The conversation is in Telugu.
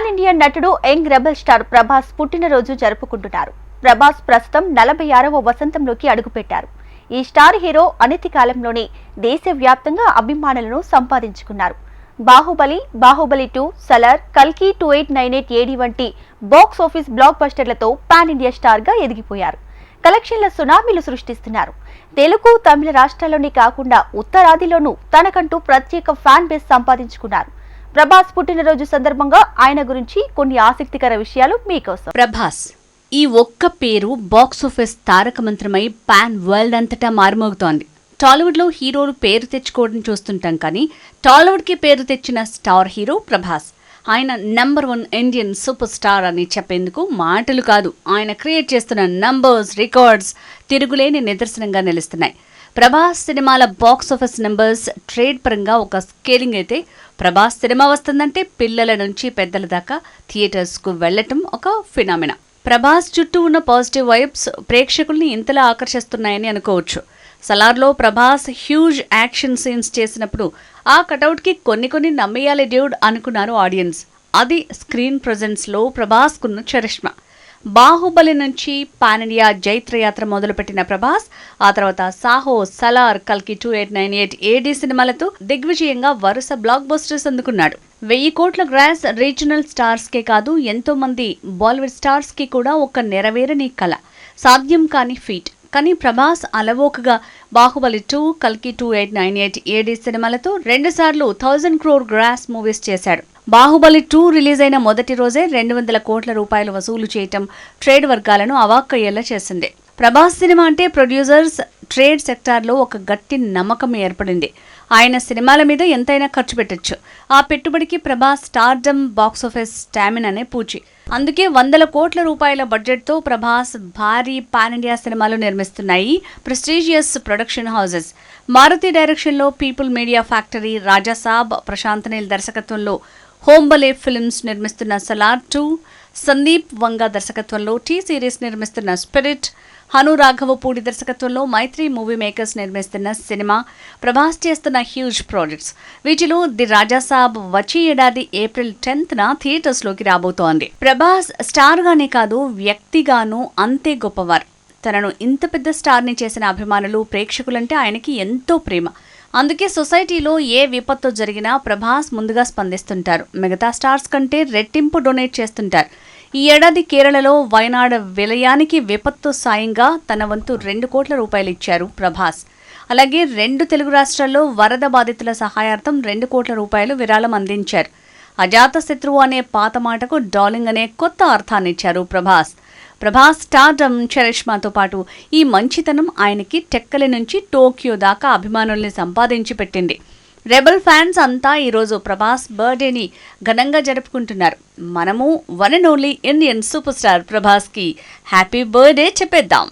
పాన్ ఇండియన్ నటుడు యంగ్ రెబల్ స్టార్ ప్రభాస్ పుట్టినరోజు జరుపుకుంటున్నారు. ప్రభాస్ ప్రస్తుతం నలభై ఆరవ వసంతంలోకి అడుగుపెట్టారు. ఈ స్టార్ హీరో అనతి కాలంలోనే దేశవ్యాప్తంగా అభిమానులను సంపాదించుకున్నారు. బాహుబలి బాహుబలి టూ సలార్ కల్కి two eight nine eight AD వంటి బాక్స్ ఆఫీస్ బ్లాక్ బస్టర్లతో పాన్ ఇండియా స్టార్గా ఎదిగిపోయారు. కలెక్షన్ల సునామీలు సృష్టిస్తున్నారు. తెలుగు తమిళ రాష్ట్రాల్లోనే కాకుండా ఉత్తరాదిలోనూ తనకంటూ ప్రత్యేక ఫ్యాన్ బేస్ సంపాదించుకున్నారు. ప్రభాస్ పుట్టినరోజు సందర్భంగా ఆయన గురించి కొన్ని ఆసక్తికర విషయాలు మీకోసం. ప్రభాస్ ఈ ఒక్క పేరు బాక్స్ ఆఫీస్ తారక మంత్రమై పాన్ వరల్డ్ అంతటా మారుమోగుతోంది. టాలీవుడ్లో హీరోలు పేరు తెచ్చుకోవడం చూస్తుంటాం కానీ టాలీవుడ్కి పేరు తెచ్చిన స్టార్ హీరో ప్రభాస్. ఆయన number one Indian super star అని చెప్పేందుకు మాటలు కాదు. ఆయన క్రియేట్ చేస్తున్న నంబర్స్ రికార్డ్స్ తిరుగులేని నిదర్శనంగా నిలుస్తున్నాయి. ప్రభాస్ సినిమాల బాక్స్ ఆఫీస్ నెంబర్స్ ట్రేడ్ పరంగా ఒక స్కేలింగ్ అయితే ప్రభాస్ సినిమా వస్తుందంటే పిల్లల నుంచి పెద్దల దాకా థియేటర్స్కు వెళ్ళటం ఒక ఫినామినా. ప్రభాస్ చుట్టూ ఉన్న పాజిటివ్ వైబ్స్ ప్రేక్షకుల్ని ఇంతలా ఆకర్షిస్తున్నాయని అనుకోవచ్చు. సలార్లో ప్రభాస్ హ్యూజ్ యాక్షన్ సీన్స్ చేసినప్పుడు ఆ కటౌట్కి కొన్ని కొన్ని నమ్మేయాలి డ్యూడ్ అనుకున్నారు ఆడియన్స్. అది స్క్రీన్ ప్రజెన్స్లో ప్రభాస్కున్న చరిష్మా. బాహుబలి నుంచి పాన్ ఇండియా జైత్రయాత్ర మొదలుపెట్టిన ప్రభాస్ ఆ తర్వాత సాహో సలార్ కల్కి two eight nine eight AD సినిమాలతో దిగ్విజయంగా వరుస బ్లాక్ బస్టర్స్ అందుకున్నాడు. వెయ్యి కోట్ల గ్రాస్ రీజనల్ స్టార్స్ కే కాదు ఎంతో మంది బాలీవుడ్ స్టార్స్కి కూడా ఒక నెరవేరని కళ సాధ్యం కాని ఫీట్. కానీ ప్రభాస్ అలవోకగా బాహుబలి టూ కల్కి two eight nine eight AD సినిమాలతో రెండుసార్లు థౌజండ్ క్రోర్ గ్రాస్ మూవీస్ చేశాడు. బాహుబలి టూ రిలీజ్ అయిన మొదటి రోజే రెండు వందల కోట్ల రూపాయలు వసూలు చేయటం ట్రేడ్ వర్గాలను అవాక్కయ్యేలా చేసింది. ప్రభాస్ సినిమా అంటే ప్రొడ్యూసర్స్ ట్రేడ్ సెక్టార్లో ఒక గట్టి నమ్మకం ఏర్పడింది. ఆయన సినిమాల మీద ఎంతైనా ఖర్చు పెట్టొచ్చు. ఆ పెట్టుబడికి ప్రభాస్ స్టార్డమ్ బాక్స్ ఆఫీస్ స్టామినానే పూచి. అందుకే వందల కోట్ల రూపాయల బడ్జెట్తో ప్రభాస్ భారీ పాన్ ఇండియా సినిమాలు నిర్మిస్తున్నాయి ప్రెస్టీజియస్ ప్రొడక్షన్ హౌసెస్. మారుతి డైరెక్షన్లో people media factory Rajasaab Prashanth Neel దర్శకత్వంలో హోంబలే ఫిల్మ్స్ నిర్మిస్తున్న సలార్ టూ సందీప్ వంగ దర్శకత్వంలో టీ సిరీస్ నిర్మిస్తున్న స్పిరిట్ హను రాఘవపూడి దర్శకత్వంలో మైత్రి మూవీ మేకర్స్ నిర్మిస్తున్న సినిమా ప్రభాస్ చేస్తున్న హ్యూజ్ ప్రాజెక్ట్స్. వీటిలో ది రాజాసాబ్ వచ్చే ఏడాది ఏప్రిల్ టెన్త్న థియేటర్స్లోకి రాబోతోంది. ప్రభాస్ స్టార్గానే కాదు వ్యక్తిగాను అంతే గొప్పవారు. తనను ఇంత పెద్ద స్టార్ని చేసిన అభిమానులు ప్రేక్షకులంటే ఆయనకి ఎంతో ప్రేమ. అందుకే సొసైటీలో ఏ విపత్తు జరిగినా ప్రభాస్ ముందుగా స్పందిస్తుంటారు. మిగతా స్టార్స్ కంటే రెట్టింపు డొనేట్ చేస్తుంటారు. ఈ ఏడాది కేరళలో వయనాడ విలయానికి విపత్తు సాయంగా తన వంతు రెండు కోట్ల రూపాయలు ఇచ్చారు ప్రభాస్. అలాగే రెండు తెలుగు రాష్ట్రాల్లో వరద బాధితుల సహాయార్థం రెండు కోట్ల రూపాయలు విరాళం అందించారు. అజాత శత్రువు అనే పాత మాటకు డాలింగ్ అనే కొత్త అర్థాన్నిచ్చారు ప్రభాస్. ప్రభాస్ స్టార్డమ్ చరిష్మాతో పాటు ఈ మంచితనం ఆయనకి టెక్కలి నుంచి టోక్యో దాకా అభిమానుల్ని సంపాదించి పెట్టింది. రెబల్ ఫ్యాన్స్ అంతా ఈరోజు ప్రభాస్ బర్త్డేని ఘనంగా జరుపుకుంటున్నారు. మనము one and only Indian super star ప్రభాస్కి happy birthday చెప్పేద్దాం.